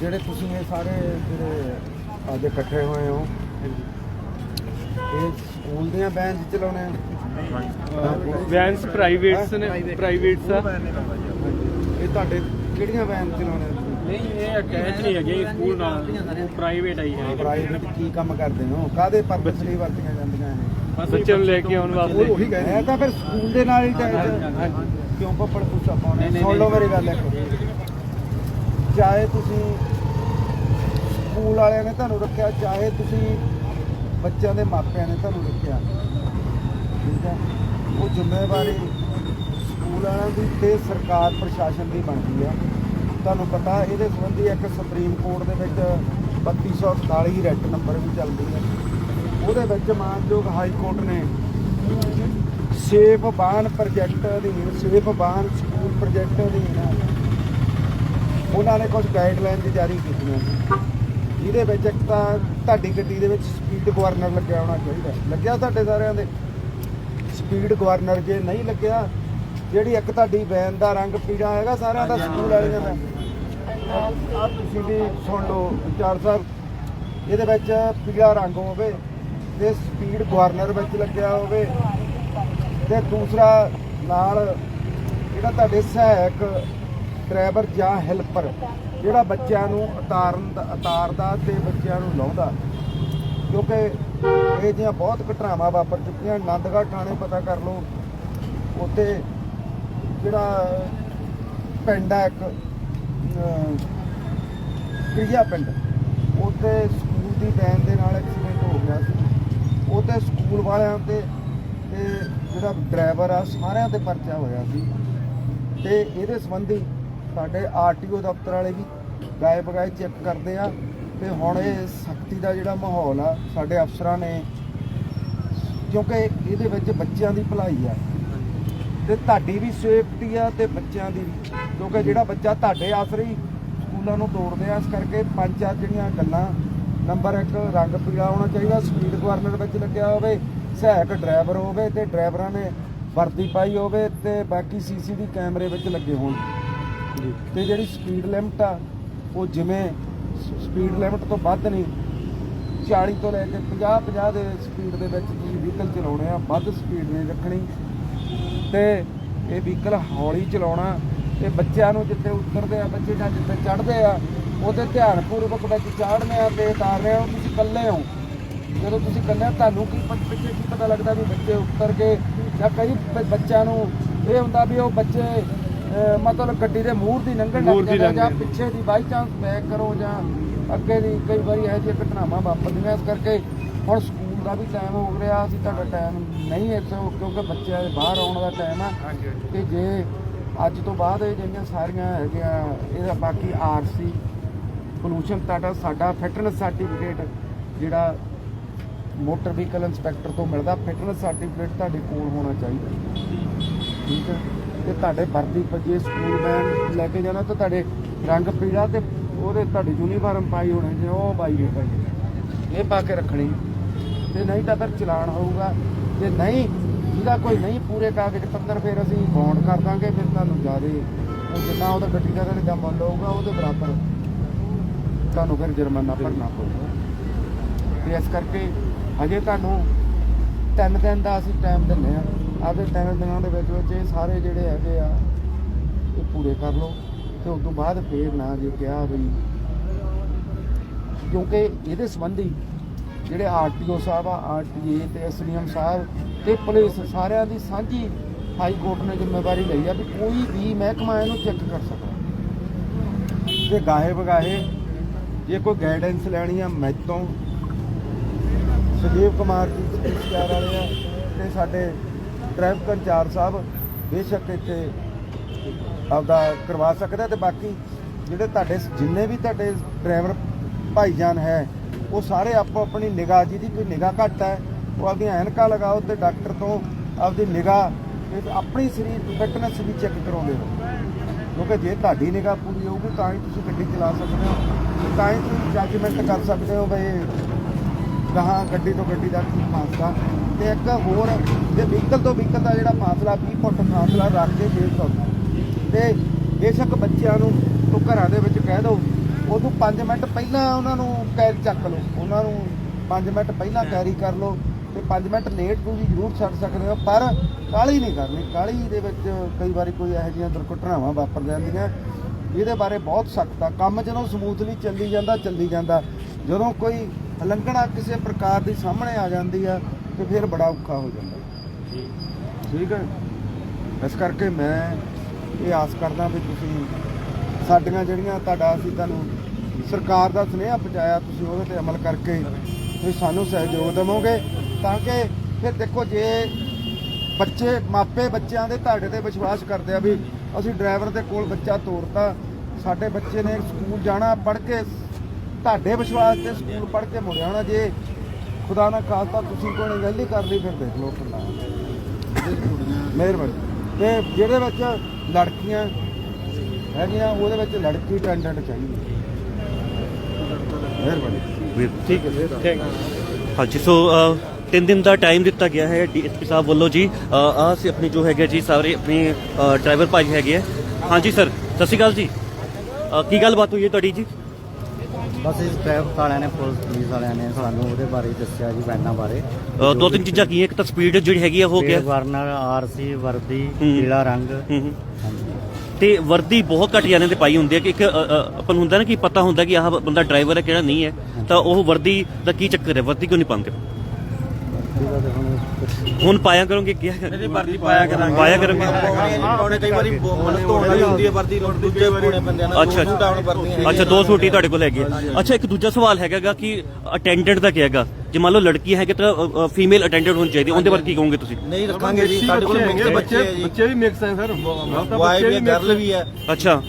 ਜਿਹੜੇ ਤੁਸੀਂ ਇਹ ਸਾਰੇ ਜਿਹੜੇ ਅੱਜ ਇਕੱਠੇ ਹੋਏ ਹੋ ਇਹ ਸਕੂਲ ਦੀਆਂ ਵੈਨ ਚਲਾਉਣੇ ਆ ਵੈਨਸ ਪ੍ਰਾਈਵੇਟਸ ਨੇ ਪ੍ਰਾਈਵੇਟਸ ਆ। ਇਹ ਤੁਹਾਡੇ ਕਿਹੜੀਆਂ ਵੈਨ ਚਲਾਉਣੇ ਆ ਨਹੀਂ ਇਹ ਅਟੈਚ ਨਹੀਂ ਹੈਗੇ ਸਕੂਲ ਨਾਲ ਪ੍ਰਾਈਵੇਟ ਆਈ ਹੈ ਪ੍ਰਾਈਵੇਟ ਕੀ ਕੰਮ ਕਰਦੇ ਹੋ? ਕਾਦੇ ਪਰਪਸ ਲਈ ਵਰਤੀਆਂ ਜਾਂਦੀਆਂ ਨੇ ਬੱਚਿਆਂ ਨੂੰ ਲੈ ਕੇ ਆਉਣ ਵਾਸਤੇ। ਉਹੀ ਕਹਿੰਦੇ ਇਹ ਤਾਂ ਫਿਰ ਸਕੂਲ ਦੇ ਨਾਲ ਹੀ ਟੈਚ ਕਿਉਂ ਪੱਪੜ ਪੁੱਛਾ ਪਾਉਣੇ ਸੁਣ ਲਓ ਮੇਰੀ ਗੱਲ ਇੱਕ। ਚਾਹੇ ਤੁਸੀਂ ਸਕੂਲ ਵਾਲਿਆਂ ਨੇ ਤੁਹਾਨੂੰ ਰੱਖਿਆ, ਚਾਹੇ ਤੁਸੀਂ ਬੱਚਿਆਂ ਦੇ ਮਾਪਿਆਂ ਨੇ ਤੁਹਾਨੂੰ ਰੱਖਿਆ। ਠੀਕ ਹੈ? ਉਹ ਜ਼ਿੰਮੇਵਾਰੀ ਸਕੂਲ ਵਾਲਿਆਂ ਦੀ ਤੇ ਸਰਕਾਰ, ਪ੍ਰਸ਼ਾਸਨ ਦੀ ਬਣਦੀ ਹੈ ਤੁਹਾਨੂੰ ਪਤਾ, ਇਹਦੇ ਸੰਬੰਧੀ ਇੱਕ ਸੁਪਰੀਮ ਕੋਰਟ ਦੇ ਵਿੱਚ 3248 ਰੈਟ ਨੰਬਰ ਵੀ ਚੱਲਦੀ ਹੈ ਉਹਦੇ ਵਿੱਚ ਮਾਨਯੋਗ ਹਾਈ ਕੋਰਟ ਨੇ ਸੇਫ ਬਾਨ ਪ੍ਰੋਜੈਕਟ ਅਧੀਨ ਸੇਫ ਬਾਨ ਸਕੂਲ ਪ੍ਰੋਜੈਕਟ ਅਧੀਨ ਉਹਨਾਂ ਨੇ ਕੁਝ ਗਾਈਡਲਾਈਨਸ ਜਾਰੀ ਕੀਤੀਆਂ ਜਿਹਦੇ ਵਿੱਚ ਇੱਕ ਤਾਂ ਤੁਹਾਡੀ ਗੱਡੀ ਦੇ ਵਿੱਚ ਸਪੀਡ ਗਵਰਨਰ ਲੱਗਿਆ ਹੋਣਾ ਚਾਹੀਦਾ। ਲੱਗਿਆ ਤੁਹਾਡੇ ਸਾਰਿਆਂ ਦੇ? ਸਪੀਡ ਗਵਰਨਰ ਜੇ ਨਹੀਂ ਲੱਗਿਆ ਜਿਹੜੀ ਇੱਕ ਤੁਹਾਡੀ ਵੈਨ ਦਾ ਰੰਗ ਪੀੜਾ ਹੈਗਾ ਸਾਰਿਆਂ ਦਾ ਸਕੂਲ ਵਾਲਿਆਂ ਦਾ। ਆ ਤੁਸੀਂ ਵੀ ਸੁਣ ਲਓ ਇੰਚਾਰਜ ਸਾਹਿਬ ਇਹਦੇ ਵਿੱਚ ਪੀਲਾ ਰੰਗ ਹੋਵੇ ਤੇ ਸਪੀਡ ਗਵਰਨਰ ਵਿੱਚ ਲੱਗਿਆ ਹੋਵੇ ਤੇ ਦੂਸਰਾ ਨਾਲ ਜਿਹੜਾ ਤੁਹਾਡੇ ਸਹਾਇਕ ਡਰਾਈਵਰ ਜਾਂ ਹੈਲਪਰ ਜਿਹੜਾ ਬੱਚਿਆਂ ਨੂੰ ਉਤਾਰਨ ਦਾ- ਉਤਾਰਦਾ ਤੇ ਬੱਚਿਆਂ ਨੂੰ ਲਾਉਂਦਾ। ਕਿਉਂਕਿ ਇਹ ਜਿਹੀਆਂ ਬਹੁਤ ਘਟਨਾਵਾਂ ਵਾਪਰ ਚੁੱਕੀਆਂ। ਆਨੰਦਗੜ੍ਹ ਥਾਣੇ ਪਤਾ ਕਰ ਲਓ ਉੱਥੇ ਜਿਹੜਾ ਪਿੰਡ ਹੈ ਇੱਕ ਅਹ, ਪਿੰਡ ਉੱਥੇ ਸਕੂਲ ਦੀ ਵੈਨ ਦੇ ਨਾਲ ਐਕਸੀਡੈਂਟ ਹੋ ਗਿਆ ਸੀ। ਉੱਥੇ ਸਕੂਲ ਵਾਲਿਆਂ ਤੇ ਤੇ ਜਿਹੜਾ ਡਰਾਈਵਰ ਆ ਸਾਰਿਆਂ ਤੇ ਪਰਚਾ ਹੋਇਆ ਸੀ। ਤੇ ਇਹਦੇ ਸੰਬੰਧੀ ਸਾਡੇ ਆਰਟੀਓ ਦਫ਼ਤਰ ਵਾਲੇ ਵੀ ਗਾਏ ਬਗਾਏ ਚੈੱਕ ਕਰਦੇ ਆ ਤੇ ਹੁਣ ਇਹ ਸਖਤੀ ਦਾ ਜਿਹੜਾ ਮਾਹੌਲ ਆ, ਸਾਡੇ ਅਫਸਰਾਂ ਨੇ ਕਿਉਂਕਿ ਇਹਦੇ ਵਿੱਚ ਬੱਚਿਆਂ ਦੀ ਭਲਾਈ ਆ ਤੇ ਤੁਹਾਡੀ ਵੀ ਸੇਫਟੀ ਆ ਤੇ ਬੱਚਿਆਂ ਦੀ ਵੀ, ਕਿਉਂਕਿ ਜਿਹੜਾ ਬੱਚਾ ਤੁਹਾਡੇ ਆਸਰੇ ਸਕੂਲਾਂ ਨੂੰ ਤੋੜਦੇ ਆ, ਇਸ ਕਰਕੇ ਪੰਜ ਚਾਰ ਜਿਹੜੀਆਂ ਗੱਲਾਂ, ਨੰਬਰ 1 ਰੰਗ ਪੀਲਾ ਹੋਣਾ ਚਾਹੀਦਾ, ਸਪੀਡ ਗਵਰਨਰ ਵਿੱਚ ਲੱਗਿਆ ਹੋਵੇ, ਸਹਾਇਕ ਡਰਾਈਵਰ ਹੋਵੇ ਤੇ ਡਰਾਈਵਰਾਂ ਨੇ ਵਰਦੀ ਪਾਈ ਹੋਵੇ ਤੇ ਬਾਕੀ ਸੀਸੀਟੀਵੀ ਕੈਮਰੇ ਵਿੱਚ ਲੱਗੇ ਹੋਣ। ਤੇ ਜਿਹੜੀ ਸਪੀਡ ਲਿਮਟ ਆ, ਉਹ ਜਿਵੇਂ ਸਪੀਡ ਲਿਮਟ ਤੋਂ ਵੱਧ ਨਹੀਂ 40 ਤੋਂ ਲੈ ਕੇ 50 50 ਦੇ ਸਪੀਡ ਦੇ ਵਿੱਚ ਤੁਸੀਂ ਵਹੀਕਲ ਚਲਾਉਣੇ ਆ, ਵੱਧ ਸਪੀਡ ਨਹੀਂ ਰੱਖਣੀ। ਤੇ ਇਹ ਵਹੀਕਲ ਹੌਲੀ ਚਲਾਉਣਾ, ਤੇ ਬੱਚਿਆਂ ਨੂੰ ਜਿੱਥੇ ਉਤਰਦੇ ਆ, ਬੱਚੇ ਜਾਂ ਜਿੱਥੇ ਚੜ੍ਹਦੇ ਆ, ਉਹਦੇ ਧਿਆਨ ਪੂਰਵਕ ਵਿੱਚ ਚਾੜਨੇ ਆ, ਤੇ ਰਹੇ ਹੋ, ਤੁਸੀਂ ਇਕੱਲੇ ਹੋ। ਜਦੋਂ ਤੁਸੀਂ ਇਕੱਲੇ ਤੁਹਾਨੂੰ ਕੀ ਪਿੱਛੇ ਕੀ ਪਤਾ ਲੱਗਦਾ ਵੀ ਬੱਚੇ ਉੱਤਰ ਕੇ ਜਾਂ ਕਈ ਬੱਚਿਆਂ ਨੂੰ ਇਹ ਹੁੰਦਾ ਵੀ ਉਹ ਬੱਚੇ ਮਤਲਬ ਗੱਡੀ ਦੇ ਮੂਹਰ ਦੀ ਲੰਘਣ ਮੂਹਰ ਲੱਗ ਦੀ ਜਾਂਦੇ ਜਾਂ ਪਿੱਛੇ ਦੀ ਬਾਈ ਚਾਂਸ ਬੈਕ ਕਰੋ ਜਾਂ ਅੱਗੇ ਦੀ ਕਈ ਵਾਰੀ ਇਹੋ ਜਿਹੀਆਂ ਘਟਨਾਵਾਂ ਵਾਪਰਦੀਆਂ ਇਸ ਕਰਕੇ ਹੁਣ ਸਕੂਲ ਦਾ ਵੀ ਟਾਈਮ ਹੋ ਰਿਹਾ ਅਸੀਂ ਤੁਹਾਡਾ ਟਾਈਮ ਨਹੀਂ ਇੱਥੇ ਕਿਉਂਕਿ ਬੱਚਿਆਂ ਦੇ ਬਾਹਰ ਆਉਣ ਦਾ ਟਾਈਮ ਆ। ਤੇ ਜੇ ਅੱਜ ਤੋਂ ਬਾਅਦ ਇਹ ਜਿਹੜੀਆਂ ਸਾਰੀਆਂ ਹੈਗੀਆਂ ਇਹਦਾ ਬਾਕੀ ਆਰਸੀ ਪੋਲੂਸ਼ਨ ਤੁਹਾਡਾ ਸਾਡਾ ਫਿਟਨੈਸ ਸਰਟੀਫਿਕੇਟ ਜਿਹੜਾ ਮੋਟਰ ਵਹੀਕਲ ਇੰਸਪੈਕਟਰ ਤੋਂ ਮਿਲਦਾ ਫਿਟਨੈਸ ਸਰਟੀਫਿਕੇਟ ਤੁਹਾਡੇ ਕੋਲ ਹੋਣਾ ਚਾਹੀਦਾ। ਠੀਕ ਹੈ? ਤੇ ਤੁਹਾਡੇ ਵਰਦੀ ਪਰ ਸਕੂਲ ਬੈਂਡ ਲੈ ਕੇ ਜਾਣਾ ਤਾਂ ਤੁਹਾਡੇ ਰੰਗ ਪੀੜਾ ਤੇ ਉਹਦੇ ਤੁਹਾਡੇ ਯੂਨੀਫਾਰਮ ਪਾਈ ਹੋਣੇ ਜੇ, ਉਹ ਪਾਈ ਹੋਏ ਭਾਈ ਇਹ ਪਾ ਕੇ ਰੱਖਣੀ। ਤੇ ਨਹੀਂ ਤਾਂ ਫਿਰ ਚਲਾਨ ਹੋਊਗਾ। ਜੇ ਨਹੀਂ, ਜਿਹਦਾ ਕੋਈ ਨਹੀਂ ਪੂਰੇ ਕਾਗਜ਼ ਪੱਤਰ ਫਿਰ ਅਸੀਂ ਬੌਂਡ ਕਰ ਦਾਂਗੇ, ਫਿਰ ਤੁਹਾਨੂੰ ਜ਼ਿਆਦੇ ਉਹ ਜਿੰਨਾ ਉਹਦਾ ਗੱਡੀ ਦਾ ਤੁਹਾਡੇ ਦਾ ਮੁੱਲ ਹੋਊਗਾ, ਉਹਦੇ ਬਰਾਬਰ ਤੁਹਾਨੂੰ ਫਿਰ ਜੁਰਮਾਨਾ ਭਰਨਾ ਪਊਗਾ। ਤੇ ਇਸ ਕਰਕੇ ਹਜੇ ਤੁਹਾਨੂੰ ਤਿੰਨ ਦਿਨ ਦਾ ਅਸੀਂ ਟਾਈਮ ਦਿੰਨੇ ਆ ਆਪਦੇ ਤਿੰਨ ਦਿਨਾਂ ਦੇ ਵਿੱਚ ਵਿੱਚ ਇਹ ਸਾਰੇ ਜਿਹੜੇ ਹੈਗੇ ਆ, ਇਹ ਪੂਰੇ ਕਰ ਲਓ। ਤੇ ਉਸ ਤੋਂ ਬਾਅਦ ਫੇਰ ਨਾ ਜੇ ਕਿਹਾ ਵੀ ਕਿਉਂਕਿ ਇਹਦੇ ਸੰਬੰਧੀ ਜਿਹੜੇ ਆਰਟੀਓ ਸਾਹਿਬ ਆ, ਆਰਟੀਏ ਤੇ ਐਸਡੀਐਮ ਸਾਹਿਬ ਤੇ ਪੁਲਿਸ ਸਾਰਿਆਂ ਦੀ ਸਾਂਝੀ ਹਾਈ ਕੋਰਟ ਨੇ ਜ਼ਿੰਮੇਵਾਰੀ ਲਈ ਆ ਵੀ ਕੋਈ ਵੀ ਮਹਿਕਮਾ ਇਹਨੂੰ ਚੈੱਕ ਕਰ ਸਕਦਾ ਤੇ ਗਾਹੇ ਬਗਾਹੇ ਜੇ ਕੋਈ ਗਾਈਡੈਂਸ ਲੈਣੀ ਆ ਮੈਥੋਂ ਸੁਜੀਵ ਕੁਮਾਰ ਜੀ ਸਪੀਚਰ ਵਾਲੇ ਆ, ਤੇ ਸਾਡੇ ਟ੍ਰੈਫਿਕ ਇੰਚਾਰਜ ਸਾਹਿਬ ਬੇਸ਼ੱਕ ਇੱਥੇ ਆਪਦਾ ਕਰਵਾ ਸਕਦਾ ਤੇ ਬਾਕੀ ਜਿਹੜੇ ਤੁਹਾਡੇ ਜਿੰਨੇ ਵੀ ਤੁਹਾਡੇ ਡਰਾਈਵਰ ਭਾਈਜਾਨ ਹੈ, ਉਹ ਸਾਰੇ ਆਪੋ ਆਪਣੀ ਨਿਗਾਹ ਜਿਹਦੀ ਕੋਈ ਨਿਗਾਹ ਘੱਟ ਹੈ, ਉਹ ਆਪਦੀਆਂ ਐਨਕਾਂ ਲਗਾਓ ਤੇ ਡਾਕਟਰ ਤੋਂ ਆਪਦੀ ਨਿਗਾਹ ਆਪਣੀ ਸਰੀਰ ਫਿਟਨੈਸ ਵੀ ਚੈੱਕ ਕਰਾਉਂਦੇ ਰਹੋ। ਕਿਉਂਕਿ ਜੇ ਤੁਹਾਡੀ ਨਿਗਾਹ ਪੂਰੀ ਹੋਊਗੀ ਤਾਂ ਹੀ ਤੁਸੀਂ ਗੱਡੀ ਚਲਾ ਸਕਦੇ ਹੋ, ਤਾਂ ਹੀ ਤੁਸੀਂ ਜੱਜਮੈਂਟ ਕਰ ਸਕਦੇ ਹੋ ਬਈ ਗਾਹਾਂ ਗੱਡੀ ਤੋਂ ਗੱਡੀ ਦਾ ਕੀ ਫਾਸਲਾ। ਤੇ ਇੱਕ ਹੋਰ ਜੇ ਵਹੀਕਲ ਤੋਂ ਵਹੀਕਲ ਦਾ ਜਿਹੜਾ ਫਾਸਲਾ 20 ਫੁੱਟ ਫਾਸਲਾ ਰੱਖ ਕੇ ਜੇ ਤੁਹਾਨੂੰ ਤੇ ਬੇਸ਼ੱਕ ਬੱਚਿਆਂ ਨੂੰ ਤੋਂ ਘਰਾਂ ਦੇ ਵਿੱਚ ਕਹਿ ਦਿਓ ਉਦੋਂ 5 ਮਿੰਟ ਪਹਿਲਾਂ ਉਹਨਾਂ ਨੂੰ ਕੈਰੀ ਚੱਕ ਲਓ। ਉਹਨਾਂ ਨੂੰ 5 ਮਿੰਟ ਪਹਿਲਾਂ ਕੈਰੀ ਕਰ ਲਓ ਤੇ 5 ਮਿੰਟ ਲੇਟ ਤੁਸੀਂ ਜ਼ਰੂਰ ਛੱਡ ਸਕਦੇ ਹੋ, ਪਰ ਕਾਹਲੀ ਨਹੀਂ ਕਰਨੀ। ਕਾਹਲੀ ਦੇ ਵਿੱਚ ਕਈ ਵਾਰੀ ਕੋਈ ਇਹੋ ਜਿਹੀਆਂ ਦੁਰਘਟਨਾਵਾਂ ਵਾਪਰ ਜਾਂਦੀਆਂ ਇਹਦੇ ਬਾਰੇ ਬਹੁਤ ਸਖਤ ਆ। ਕੰਮ ਜਦੋਂ ਸਮੂਥਲੀ ਚੱਲੀ ਜਾਂਦਾ ਚੱਲੀ ਜਾਂਦਾ। ਜਦੋਂ ਕੋਈ ਉਲੰਘਣਾ ਕਿਸੇ ਪ੍ਰਕਾਰ ਦੀ ਸਾਹਮਣੇ ਆ ਜਾਂਦੀ ਆ ਤੇ ਫਿਰ ਬੜਾ ਔਖਾ ਹੋ ਜਾਂਦਾ। ਠੀਕ ਹੈ? ਇਸ ਕਰਕੇ ਮੈਂ ਇਹ ਆਸ ਕਰਦਾ ਵੀ ਤੁਸੀਂ ਸਾਡੀਆਂ ਜਿਹੜੀਆਂ ਤੁਹਾਡਾ ਅਸੀਂ ਤੁਹਾਨੂੰ ਸਰਕਾਰ ਦਾ ਸੁਨੇਹਾ ਪਹੁੰਚਾਇਆ ਤੁਸੀਂ ਉਹਦੇ ਤੇ ਅਮਲ ਕਰਕੇ ਤੁਸੀਂ ਸਾਨੂੰ ਸਹਿਯੋਗ ਦੇਵੋਗੇ ਤਾਂ ਕਿ ਫਿਰ ਦੇਖੋ ਜੇ ਬੱਚੇ ਮਾਪੇ ਬੱਚਿਆਂ ਦੇ ਤੁਹਾਡੇ ਤੇ ਵਿਸ਼ਵਾਸ ਕਰਦੇ ਆ ਵੀ ਅਸੀਂ ਡਰਾਈਵਰ ਦੇ ਕੋਲ ਬੱਚਾ ਤੋਰਤਾ ਸਾਡੇ ਬੱਚੇ ਨੇ ਸਕੂਲ ਜਾਣਾ ਪੜ੍ਹ ਕੇ ਤੁਹਾਡੇ ਵਿਸ਼ਵਾਸ ਤੇ ਸਕੂਲ ਪੜ੍ਹ ਕੇ ਮੁੜਿਆ ਹੋਣਾ ਜੇ ਖੁਦਾ ਨਾ ਖਾਸਤਾ ਤੁਸੀਂ ਕੋਈ ਅਣਗਹਿਲੀ ਕਰ ਲਈ ਫਿਰ ਦੇਖ ਲਓ ਕਿੰਨਾ ਮਿਹਰਬਾਨੀ। ਤੇ ਜਿਹਦੇ ਵਿੱਚ ਲੜਕੀਆਂ ਹੈਗੀਆਂ, ਉਹਦੇ ਵਿੱਚ ਲੜਕੀ ਟੈਂਡੈਂਟ ਚਾਹੀਦੀ। ਮਿਹਰਬਾਨੀ। ਠੀਕ ਹੈ ਥੈਂਕ ਹਾਂਜੀ ਸੋ ਤਿੰਨ ਦਿਨ ਦਾ ਟਾਈਮ ਦਿੱਤਾ ਗਿਆ ਹੈ ਡੀਐਸਪੀ ਸਾਹਿਬ ਵੱਲੋਂ ਜੀ। ਆਹ ਅਸੀਂ ਆਪਣੀ ਜੋ ਹੈਗੇ ਜੀ, ਸਾਰੇ ਆਪਣੀ ਡਰਾਈਵਰ ਭਾਜੀ ਹੈਗੇ ਆ। ਹਾਂਜੀ ਸਰ ਸਤਿ ਸ਼੍ਰੀ ਅਕਾਲ ਜੀ। ਕੀ ਗੱਲਬਾਤ ਹੋਈ ਹੈ ਤੁਹਾਡੀ ਜੀ? ਬਸ ਇਸ ਟ੍ਰੈਫਿਕ ਵਾਲਿਆਂ ਨੇ ਪੁਲਿਸ ਪੁਲਿਸ ਵਾਲਿਆਂ ਨੇ ਸਾਨੂੰ ਉਹਦੇ ਬਾਰੇ ਦੱਸਿਆ ਜੀ ਵੈਨਾਂ ਬਾਰੇ। ਅ, ਦੋ ਤਿੰਨ ਚੀਜ਼ਾਂ ਕੀ ਹੈ? ਇੱਕ ਤਾਂ ਸਪੀਡ ਜਿਹੜੀ ਹੈਗੀ ਆ ਹੋ ਗਿਆ ਵਰਨਰ ਆਰਸੀ ਵਰਦੀ। ਪੀਲਾ ਰੰਗ। ਹਾਂਜੀ। ਤੇ ਵਰਦੀ ਬਹੁਤ ਘੱਟ ਜਾਣੇ ਤੇ ਪਾਈ ਹੁੰਦੀ ਹੈ ਕਿ ਇੱਕ ਅ, ਅ, ਆਪਾਂ ਨੂੰ ਹੁੰਦਾ ਨਾ ਕਿ ਪਤਾ ਹੁੰਦਾ ਕਿ ਆਹ ਬੰਦਾ ਡਰਾਈਵਰ ਹੈ ਕਿਹੜਾ ਨਹੀਂ ਹੈ। ਤਾਂ ਉਹ ਵਰਦੀ ਦਾ ਕੀ ਚੱਕਰ ਹੈ? ਵਰਦੀ ਕਿਉਂ ਨਹੀਂ ਪਾਉਂਦੇ? ਤਾਂ ਹੁਣ ਹੁਣ ਪਾਇਆ ਕਰੋਗੇ ਕੀ? ਨਹੀਂ ਵਰਦੀ ਪਾਇਆ ਕਰਾਂਗੇ। ਪਾਇਆ ਕਰੋਗੇ? ਪਾਉਣੇ ਕਈ ਵਾਰੀ ਮਨ ਧੋਣ ਵਾਲੀ ਹੁੰਦੀ ਹੈ ਵਰਦੀ ਦੂਜੇ ਪਾਉਣੇ ਪੈਂਦੇ ਨੇ ਅੱਛਾ ਵਰਦੀਆਂ ਅੱਛਾ ਦੋ ਸੂਟੀ ਤੁਹਾਡੇ ਕੋਲ ਹੈਗੇ। ਅੱਛਾ ਇੱਕ ਦੂਜਾ ਸਵਾਲ ਹੈਗਾਗਾ ਕਿ ਅਟੈਂਡੈਂਟ ਦਾ ਕੀ ਹੈਗਾ? ਜੇ ਮੰਨ ਲਓ ਲੜਕੀ ਹੈਗੀ ਤਾਂ ਫੀਮੇਲ ਅਟੈਂਡੈਂਟ ਹੋਣੀ ਚਾਹੀਦੀ ਉਹਦੇ ਬਾਰੇ ਕੀ ਕਹੋਗੇ ਤੁਸੀਂ? ਨਹੀਂ ਰੱਖਾਂਗੇ ਜੀ ਸਾਡੇ ਕੋਲ ਮਿਕਸ ਬੱਚੇ ਹੈ ਜੀ। ਬੱਚੇ ਵੀ ਮਿਕਸ ਹੈ ਸਰ। ਵਾਈ ਵੀ ਗਰਲ ਵੀ ਹੈ। ਅੱਛਾ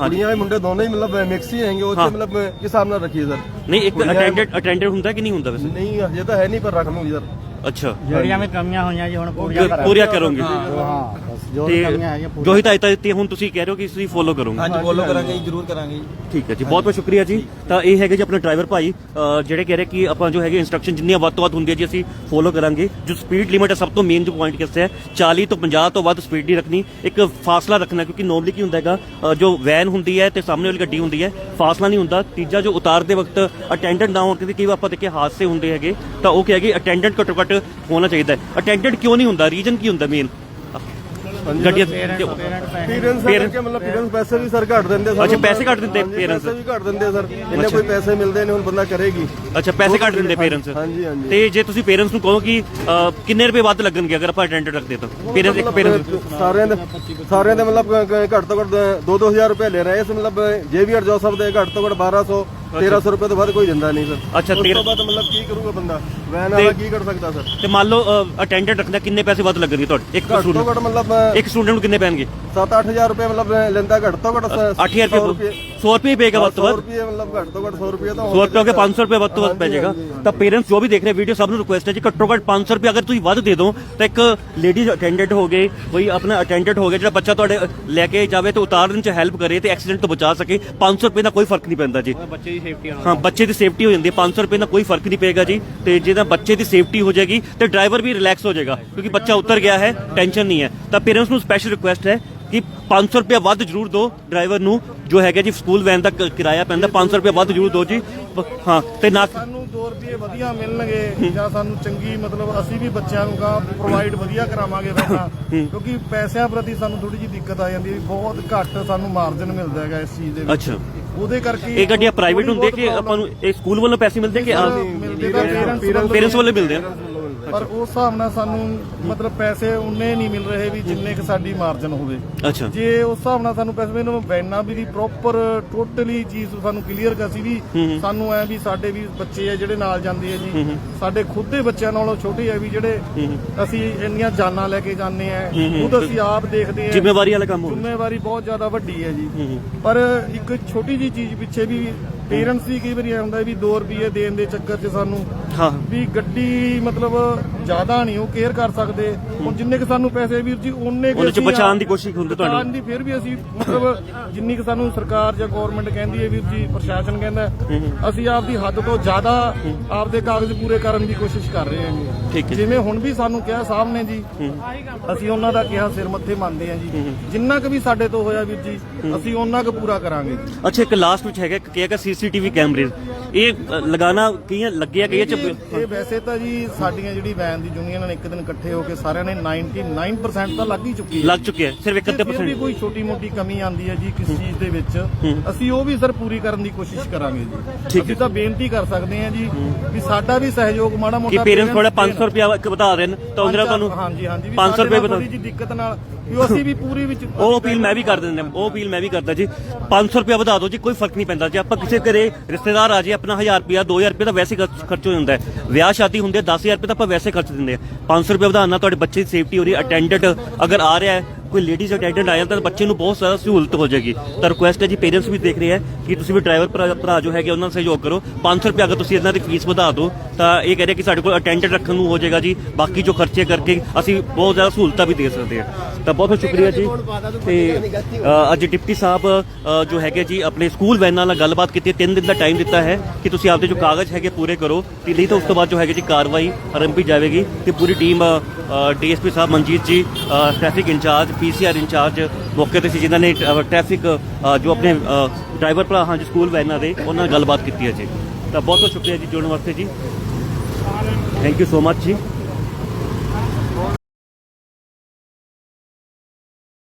ਹਾਂਜੀ। ਦੋਨੋਂ ਹੀ ਮਤਲਬ ਮਿਕਸ ਹੀ ਹੈਗੇ ਉਹ ਚ ਹਾਂ। ਮਤਲਬ ਕਿਸ ਹਿਸਾਬ ਨਾਲ ਰੱਖੀਏ ਸਰ। ਨਹੀਂ ਇੱਕ ਕੁੜੀਆਂ- ਅਟੈਂਡੈਂਟ ਅਟੈਂਡੈਂਟ ਹੁੰਦਾ ਕਿ ਨਹੀਂ ਹੁੰਦਾ ਵੈਸੇ? ਨਹੀਂ ਹਜੇ ਤਾਂ ਹੈ ਨਹੀਂ ਪਰ ਰੱਖ ਲੂੰਗੀ ਸਰ। ਅੱਛਾ। ਜਿਹੜੀਆਂ ਵੀ ਕਮੀਆਂ ਹੋਈਆਂ ਜੀ ਹੁਣ ਪੂਰੀਆਂ ਕਰਾਂਗੇ। ਪੂਰੀਆਂ ਕਰੋਗੇ। ਹਾਂ। ਜੋ ਤੇ ਵੀ ਕਮੀਆਂ ਹੈਗੀਆਂ ਜੋ ਪੂਰੀਆਂ ਹਦਾਇਤਾਂ ਦਿੱਤੀਆਂ ਹੁਣ ਤੁਸੀਂ ਕਹਿ ਰਹੇ ਹੋ ਕਿ ਤੁਸੀਂ ਫੋਲੋ ਕਰੋਗੇ? ਹਾਂਜੀ ਫੋਲੋ ਕਰਾਂਗੇ ਜੀ ਜ਼ਰੂਰ ਕਰਾਂਗੇ ਜੀ। ਠੀਕ ਹੈ ਜੀ ਬਹੁਤ ਬਹੁਤ ਸ਼ੁਕਰੀਆ ਜੀ। ਤਾਂ ਇਹ ਹੈਗੇ ਜੀ ਆਪਣੇ ਡਰਾਈਵਰ ਭਾਈ ਅ, ਜਿਹੜੇ ਕਹਿ ਰਹੇ ਕਿ ਆਪਾਂ ਜੋ ਹੈਗੇ ਇਨਸਟਰਕਸ਼ਨ ਜਿੰਨੀਆਂ ਵੱਧ ਤੋਂ ਵੱਧ ਹੁੰਦੀਆਂ ਜੀ ਅਸੀਂ ਫੋਲੋ ਕਰਾਂਗੇ। ਜੋ ਸਪੀਡ ਲਿਮਿਟ ਹੈ ਸਭ ਤੋਂ ਮੇਨ ਜੋ ਪੁਆਇੰਟ ਕਿਸ ਹੈ 40 ਤੋਂ 50 ਤੋਂ ਵੱਧ ਸਪੀਡ ਨਹੀਂ ਰੱਖਣੀ ਇੱਕ ਫਾਸਲਾ ਰੱਖਣਾ ਕਿਉਂਕਿ ਨੋਰਮਲੀ ਕੀ ਹੁੰਦਾ ਹੈਗਾ ਅ, ਜੋ ਵੈਨ ਹੁੰਦੀ ਹੈ ਤੇ ਸਾਹਮਣੇ ਵਾਲੀ ਗੱਡੀ ਹੁੰਦੀ ਹੈ ਫਾਸਲਾ ਨਹੀਂ ਹੁੰਦਾ। ਤੀਜਾ ਜੋ ਉਤਾਰਦੇ ਵਕਤ ਅਟੈਂਡੈਂਟ ਨਾ ਹੋਣ ਕਿਉਂਕਿ ਕਈ ਵਾਰ ਆਪਾਂ ਦੇਖੇ ਹਾਦਸੇ ਹੁੰਦੇ ਹੈਗੇ ਤਾਂ ਉਹ ਕਹੇਗੀ ਅਟੈਂਡੈਂਟ ਘੱਟੋ ਘੱਟ ਹੋਣਾ ਚਾਹੀਦਾ ਹੈ। ਅਟੈਂਡੈਂਟ ਕਿਉਂ ਨਹੀਂ ਹੁੰਦਾ? ਰੀਜਨ ਕੀ ਹੁੰਦਾ ਮੇਨ ਗੱਡੀਆਂ ਪੇਰੈਂਟਸ ਕਿ ਮਤਲਬ ਪੇਰੈਂਟਸ ਪੈਸੇ ਵੀ ਸਰ ਘੱਟ ਦਿੰਦੇ ਸਾਨੂੰ। ਅੱਛਾ, ਪੈਸੇ ਘੱਟ ਦਿੰਦੇ? ਪੈਸੇ ਵੀ ਘੱਟ ਦਿੰਦੇ ਸਰ ਇੰਨੇ। ਕੋਈ ਪੈਸੇ ਮਿਲਦੇ ਨੇ ਹੁਣ ਬੰਦਾ ਕਰੇਗੀ ਅੱਛਾ ਪੈਸੇ ਘੱਟ ਦਿੰਦੇ ਪੇਰੈਂਟਸ ਹਾਂਜੀ, ਹਾਂਜੀ। ਤੇ ਜੇ ਤੁਸੀਂ ਪੇਰੈਂਟਸ ਨੂੰ ਕਹੋ ਕਿ ਕਿੰਨੇ ਰੁਪਏ ਵੱਧ ਲੱਗਣਗੇ ਅਗਰ ਆਪਾਂ ਅਟੈਂਡੈਂਟ ਰੱਖਦੇ ਤਾਂ ਪੇਰੈਂਟਸ ਇੱਕ ਪੇਰੈਂਟਸ ਸਾਰਿਆਂ ਦੇ ਸਾਰਿਆਂ ਦੇ ਮਤਲਬ ਘੱਟ ਤੋਂ ਘੱਟ 2-2000 ਰੁਪਏ ਲੈ ਰਹੇ ਇਸ ਮਤਲਬ ਜੇਵੀਆਰ ਜੋਸਫ ਦੇ ਘੱਟ ਤੋਂ ਘੱਟ 1200 1300 ਰੁਪਏ ਤੋਂ ਵੱਧ ਕੋਈ ਦਿੰਦਾ ਨਹੀਂ ਸਰ। ਅੱਛਾ, ਉਸ ਤੇਰਾਂ- ਤੋਂ ਬਾਅਦ ਮਤਲਬ ਕੀ ਕਰੂਗਾ ਬੰਦਾ? ਵੈਨ ਤੇ- ਵਾਲਾ ਕੀ ਕਰ ਸਕਦਾ ਸਰ? ਤੇ ਮੰਨ ਲਓ ਅਟੈਂਡੈਂਟ ਰੱਖਦਾ ਕਿੰਨੇ ਪੈਸੇ ਵੱਧ ਲੱਗਣਗੇ ਤੁਹਾਡੇ? ਇੱਕ ਘੱਟ ਤੋਂ ਸਟੂਡੈਂਟ ਘੱਟ ਮਤਲਬ ਇੱਕ ਸਟੂਡੈਂਟ ਨੂੰ ਕਿੰਨੇ ਪੈਣਗੇ? 7-8000 ਰੁਪਏ ਮਤਲਬ ਲੈਂਦਾ ਘੱਟ ਤੋਂ ਘੱਟ 8000 ਰੁਪਏ। 100 ਰੁਪਏ ਪਏਗਾ ਵੱਧ ਤੋਂ 100 ਵੱਧ ਰੁਪਏ ਮਤਲਬ ਘੱਟ ਤੋਂ ਘੱਟ 100 ਰੁਪਏ ਤਾਂ 100 ਰੁਪਏ ਹੋ ਗਿਆ 500 ਰੁਪਏ ਵੱਧ ਤੋਂ ਵੱਧ ਪੈ ਹਾਂਜੀ, ਜਾਏਗਾ ਹਾਂਜੀ, ਤਾਂ ਪੇਰੈਂਟਸ ਜੋ ਵੀ ਦੇਖ ਰਹੇ ਵੀਡੀਓ ਸਭ ਨੂੰ ਰਿਕੁਐਸਟ ਹੈ ਜੀ ਘੱਟੋ ਘੱਟ 500 ਰੁਪਏ ਅਗਰ ਤੁਸੀਂ ਵੱਧ ਦੇ ਦਿਓ ਤਾਂ ਇੱਕ ਲੇਡੀਜ਼ ਅਟੈਂਡੈਂਟ ਹੋ ਗਏ ਕੋਈ ਆਪਣਾ ਅਟੈਂਡੈਂਟ ਹੋ ਗਿਆ ਜਿਹੜਾ ਬੱਚਾ ਤੁਹਾਡੇ ਲੈ ਕੇ ਜਾਵੇ ਤੇ ਉਤਾਰਨ ਚ ਹੈਲਪ ਕਰੇ ਤੇ ਐਕਸੀਡੈਂਟ ਤੋਂ ਬਚਾ ਸਕੇ 500 ਰੁਪਏ ਦਾ ਕੋਈ ਫ਼ਰਕ ਨਹੀਂ ਪੈਂਦਾ ਜੀ ਬੱਚੇ ਦੀ ਸੇਫਟੀ ਹਾਂ ਬੱਚੇ ਦੀ ਸੇਫਟੀ ਹੋ ਜਾਂਦੀ ਹੈ 500 ਰੁਪਏ ਦਾ ਕੋਈ ਫ਼ਰਕ ਨਹੀਂ ਪਏਗਾ ਜੀ ਤੇ ਜਿਹਦਾ ਬੱਚੇ ਦੀ ਸੇਫਟੀ ਹੋ ਜਾਏਗੀ ਤੇ ਡਰਾਈਵਰ ਵੀ ਰਿਲੈਕਸ ਹੋ ਜਾਏਗਾ ਕਿਉਂਕਿ ਬੱਚਾ ਉਤਰ ਗਿਆ ਹੈ ਟੈਨਸ਼ਨ ਨਹੀਂ ਹੈ ਤਾਂ ਪੇਰੈਂਟਸ ਨੂੰ ਸਪੈਸ਼ਲ ਰਿਕੁਐਸਟ ਹੈ ਕਿ 500 ਰੁਪਏ ਵੱਧ ਜ਼ਰੂਰ ਦਿਓ ਡਰਾਈਵਰ ਨੂੰ ਜੋ ਹੈਗਾ ਜੀ ਸਕੂਲ ਵੈਨ ਦਾ ਕ- ਕਿਰਾਇਆ ਪੈਂਦਾ 500 ਰੁਪਏ ਵੱਧ ਜ਼ਰੂਰ ਦਿਓ ਜੀ। ਪ- ਹਾਂ ਤੇ ਨਾ ਸਾਨੂੰ 2 ਰੁਪਏ ਵਧੀਆ ਮਿਲਣਗੇ ਜਾਂ ਸਾਨੂੰ ਚੰਗੀ ਮਤਲਬ ਅਸੀਂ ਵੀ ਬੱਚਿਆਂ ਨੂੰ ਗਾ ਪ੍ਰੋਵਾਈਡ ਵਧੀਆ ਕਰਾਵਾਂਗੇ ਵੈਨਾ ਕਿਉਂਕਿ ਪੈਸਿਆਂ ਪ੍ਰਤੀ ਸਾਨੂੰ ਥੋੜੀ ਜਿਹੀ ਦਿੱਕਤ ਆ ਜਾਂਦੀ ਹੈ ਵੀ ਬਹੁਤ ਘੱਟ ਸਾਨੂੰ ਮਾਰਜਨ ਮਿਲਦਾ ਹੈਗਾ ਇਸ ਚੀਜ਼ ਦੇ ਵਿੱਚ। ਅੱਛਾ। ਉਹਦੇ ਕਰਕੇ ਇਹ ਗੱਡੀਆਂ ਪ੍ਰਾਈਵੇਟ ਥੋੜ੍ਹੀ ਹੁੰਦੀਆਂ ਕਿ ਬਹੁਤ ਆਪਾਂ ਨੂੰ ਇਹ ਸਕੂਲ ਵੱਲੋਂ ਪੈਸੇ ਮਿਲਦੇ ਕਿ ਮਿਲਦੇ ਤਾਂ parents ਪੇਰੈਂਟਸ ਵੱਲੋਂ ਮਿਲਦੇ ਆ? ਪਰ ਉਸ ਹਿਸਾਬ ਨਾਲ ਸਾਨੂੰ ਮਤਲਬ ਪੈਸੇ ਉਨੇ ਨਹੀਂ ਮਿਲ ਰਹੇ ਵੀ ਜਿੰਨੇ ਕਿ ਸਾਡੀ ਮਾਰਜਨ ਹੋਵੇ। ਅੱਛਾ। ਜੇ ਉਸ ਹਿਸਾਬ ਨਾਲ ਸਾਨੂੰ ਪੈਸੇ ਮੈਨੂੰ ਵੈਨਾਂ ਵੀ ਦੀ ਪ੍ਰੋਪਰ ਟੋਟਲੀ ਚੀਜ਼ ਸਾਨੂੰ ਕਲੀਅਰ ਕਰ ਸੀ ਵੀ ਸਾਨੂੰ ਐ ਵੀ ਸਾਡੇ ਵੀ ਬੱਚੇ ਆ ਜਿਹੜੇ ਨਾਲ ਜਾਂਦੇ ਆ ਜੀ। ਸਾਡੇ ਖੁਦ ਦੇ ਬੱਚਿਆਂ ਨਾਲੋਂ ਛੋਟੇ ਆ ਵੀ ਜਿਹੜੇ ਅਸੀਂ ਇੰਨੀਆਂ ਜਾਨਾਂ ਲੈ ਕੇ ਜਾਂਦੇ ਆ। ਖੁਦ ਅਸੀਂ ਆਪ ਦੇਖਦੇ ਆ। ਜ਼ਿੰਮੇਵਾਰੀ ਵਾਲਾ ਕੰਮ ਹੋ ਜ਼ਿੰਮੇਵਾਰੀ ਬਹੁਤ ਜ਼ਿਆਦਾ ਵੱਡੀ ਹੈ ਜੀ। ਪਰ ਇੱਕ ਛੋਟੀ ਜੀ ਚੀਜ਼ ਪਿੱਛੇ ਵੀ ਪੇਰੈਂਟਸ ਵੀ ਕਈ ਵਾਰੀ ਹੁੰਦਾ ਵੀ 2 ਰੁਪਏ ਦੇਣ ਦੇ ਚੱਕਰ 'ਚ ਸਾਨੂੰ ਹਾਂ। ਵੀ ਗੱਡੀ ਮਤਲਬ ਜ਼ਿਆਦਾ ਨਹੀਂ ਉਹ ਕੇਅਰ ਕਰ ਸਕਦੇ। ਹੁਣ ਜਿੰਨੇ ਕਿ ਸਾਨੂੰ ਪੈਸੇ ਵੀਰ ਜੀ ਉਹਨੇ ਉਹਦੇ ਚ ਬਚਾਉਣ ਦੀ ਕੋਸ਼ਿਸ਼ ਹੁੰਦੀ ਤੁਹਾਨੂੰ। ਬਚਾਉਣ ਦੀ ਫਿਰ ਵੀ ਅਸੀਂ ਮਤਲਬ ਜਿੰਨੀ ਕਿ ਸਾਨੂੰ ਸਰਕਾਰ ਜਾਂ ਗਵਰਨਮੈਂਟ ਕਹਿੰਦੀ ਹੈ ਵੀਰ ਜੀ ਪ੍ਰਸ਼ਾਸਨ ਕਹਿੰਦਾ ਅਸੀਂ ਆਪਦੀ ਹੱਦ ਤੋਂ ਜ਼ਿਆਦਾ ਆਪਦੇ ਕਾਗਜ਼ ਪੂਰੇ ਕਰਨ ਦੀ ਕੋਸ਼ਿਸ਼ ਕਰ ਰਹੇ ਹਾਂ ਠੀਕ ਜੀ। ਹੈ। ਜਿਵੇਂ ਹੁਣ ਵੀ ਸਾਨੂੰ ਕਿਹਾ ਸਾਹਿਬ ਨੇ ਜੀ ਅਸੀਂ ਉਹਨਾਂ ਦਾ ਕਿਹਾ ਸਿਰ ਮੱਥੇ ਮੰਨਦੇ ਹਾਂ ਜੀ। ਜਿੰਨਾ ਕੁ ਵੀ ਸਾਡੇ ਤੋਂ ਹੋਇਆ ਵੀਰ ਜੀ ਅਸੀਂ ਉਹਨਾਂ ਕੁ ਪੂਰਾ ਕਰਾਂਗੇ ਅੱਛਾ ਇੱਕ ਲਾਸਟ ਵਿੱਚ ਹੈਗਾ ਕਿ ਹੈਗਾ ਸੀਸੀਟੀਵੀ ਕੈਮਰੇ ਇਹ ਅ, ਲਗਾਉਣਾ ਕਈਆਂ ਲੱਗਿਆ ਕਈਆਂ ਚ? ਇਹ ਵੈਸੇ ਤਾਂ ਜੀ ਸਾਡੀਆਂ ਜਿਹੜੀ ਵੈਨ ਦੀ ਯੂਨੀਅਨ ਨੇ ਇੱਕ ਦਿਨ ਇਕੱਠੇ ਹੋ ਕੇ ਸਾਰਿਆਂ ਨੇ 99% ਤਾਂ ਲੱਗ ਹੀ ਚੁੱਕੀ ਹੈ। ਲੱਗ ਚੁੱਕਿਆ ਹੈ, ਸਿਰਫ ਇੱਕ ਅੱਧੇ ਫਿਰ ਵੀ ਕੋਈ ਛੋਟੀ ਮੋਟੀ ਕਮੀ ਆਂਦੀ ਹੈ ਜੀ ਕਿਸ ਚੀਜ਼ ਦੇ ਵਿੱਚ ਅਸੀਂ ਉਹ ਵੀ ਸਰ ਪੂਰੀ ਕਰਨ ਦੀ ਕੋਸ਼ਿਸ਼ ਕਰਾਂਗੇ ਠੀਕ ਜੀ ਹੈ। ਅਸੀਂ ਤਾਂ ਬੇਨਤੀ ਕਰ ਸਕਦੇ ਹਾਂ ਜੀ ਵੀ ਸਾਡਾ ਵੀ ਸਹਿਯੋਗ ਮਾੜਾ ਕਿ ਮੋਟਾ ਪੇਰੈਂਟਸ ਥੋੜਾ ਦੇਣ। 500 ਰੁਪਿਆ ਇੱਕ ਵਧਾ ਦੇਣ ਤਾਂ ਉਹਦੇ ਨਾਲ ਤੁਹਾਨੂੰ ਹਾਂਜੀ ਹਾਂਜੀ 500 ਰੁਪਏ ਥੋੜੀ ਜੀ ਦਿੱਕਤ ਨਾਲ ਵੀ ਅਸੀਂ ਵੀ ਪੂਰੀ ਵਿੱਚ ਉਹ ਅਪੀਲ ਮੈਂ ਵੀ ਕਰ ਦਿੰਦਾ, ਉਹ ਅਪੀਲ ਮੈਂ ਵੀ ਕਰਦਾ ਜੀ। 500 ਰੁਪਇਆ ਵਧਾ ਦਿਓ ਜੀ, ਕੋਈ ਫ਼ਰਕ ਨਹੀਂ ਪੈਂਦਾ ਜੇ। ਆਪਾਂ ਕਿਸੇ ਘਰੇ ਰਿਸ਼ਤੇਦਾਰ ਆ ਜੇ, ਆਪਣਾ 1000 ਰੁਪਇਆ 2000 ਰੁਪਇਆ ਤਾਂ ਵੈਸੇ ਖਰਚ ਖਰਚ ਹੋ ਜਾਂਦਾ ਹੈ। ਵਿਆਹ ਸ਼ਾਦੀ ਹੁੰਦੇ 10000 ਰੁਪਇਆ ਤਾਂ ਆਪਾਂ ਵੈਸੇ ਖਰਚ ਦਿੰਦੇ ਆ 500 ਰੁਪਇਆ ਵਧਾਉਣਾ ਤੁਹਾਡੇ ਬੱਚੇ ਦੀ ਸੇਫਟੀ ਹੋ ਰਹੀ ਹੈ ਅਟੈਂਡੈਂਟ ਅਗਰ ਆ ਰਿਹਾ ਹੈ ਕੋਈ ਲੇਡੀਜ਼ ਅਟੈਂਡੈਂਟ ਆਇਆ ਤਾਂ ਬੱਚੇ ਨੂੰ ਬਹੁਤ ਜ਼ਿਆਦਾ ਸਹੂਲਤ ਹੋ ਜਾਏਗੀ। ਤਾਂ ਰਿਕੁਐਸਟ ਹੈ ਜੀ ਪੇਰੈਂਟਸ ਵੀ ਦੇਖ ਰਹੇ ਹੈ ਕਿ ਤੁਸੀਂ ਵੀ ਡਰਾਈਵਰ ਭਰਾ ਭਰਾ ਜੋ ਹੈਗੇ ਉਹਨਾਂ ਨਾਲ ਸਹਿਯੋਗ ਕਰੋ। 500 ਰੁਪਇਆ ਅਗਰ ਤੁਸੀਂ ਇਹਨਾਂ ਦੀ ਫੀਸ ਵਧਾ ਦਿਓ ਤਾਂ ਇਹ ਕਹਿ ਰਹੇ ਕਿ ਸਾਡੇ ਕੋਲ ਅਟੈਂਡੈਂਟ ਰੱਖਣ ਨੂੰ ਹੋ ਜਾਏਗਾ ਜੀ। ਬਾਕੀ ਜੋ ਖਰਚੇ ਕਰਕੇ ਅਸੀਂ ਬਹੁਤ ਜ਼ਿਆਦਾ ਸਹੂਲਤਾਂ ਵੀ ਦੇ ਸਕਦੇ ਹਾਂ ਤਾਂ ਬਹੁਤ ਬਹੁਤ ਸ਼ੁਕਰੀਆ ਜੀ। ਤੇ ਅੱਜ ਡਿਪਟੀ ਸਾਹਿਬ ਜੋ ਹੈਗੇ ਜੀ, ਆਪਣੇ ਸਕੂਲ ਵੈਨਾਂ ਨਾਲ ਗੱਲਬਾਤ ਕੀਤੀ 3 ਦਿਨ ਦਾ ਟਾਈਮ ਦਿੱਤਾ ਹੈ ਕਿ ਤੁਸੀਂ ਆਪਦੇ ਜੋ ਕਾਗਜ਼ ਹੈਗੇ ਪੂਰੇ ਕਰੋ। ਤੇ ਨਹੀਂ ਤਾਂ ਉਸ ਤੋਂ ਬਾਅਦ ਜੋ ਹੈਗੇ ਜੀ, ਕਾਰਵਾਈ ਆਰੰਭੀ ਜਾਵੇਗੀ। ਤੇ ਪੂਰੀ ਟੀਮ ਡੀਐਸਪੀ ਸਾਹਿਬ Manjit ji traffic incharge PCR incharge ਮੌਕੇ ਤੇ ਸੀ, ਜਿਨ੍ਹਾਂ ਨੇ ਟ੍ਰੈਫਿਕ ਜੋ ਆਪਣੇ ਡਰਾਈਵਰ ਭਰਾ ਹਾਂ ਜੀ ਸਕੂਲ ਵੈਨਾਂ ਦੇ, ਉਹਨਾਂ ਨਾਲ ਗੱਲਬਾਤ ਕੀਤੀ ਹੈ ਜੀ। ਤਾਂ ਬਹੁਤ ਬਹੁਤ ਸ਼ੁਕਰੀਆ ਜੀ, ਜੁੜਨ ਵਾਸਤੇ ਜੀ। ਥੈਂਕ ਯੂ ਸੋ ਮਚ ਜੀ।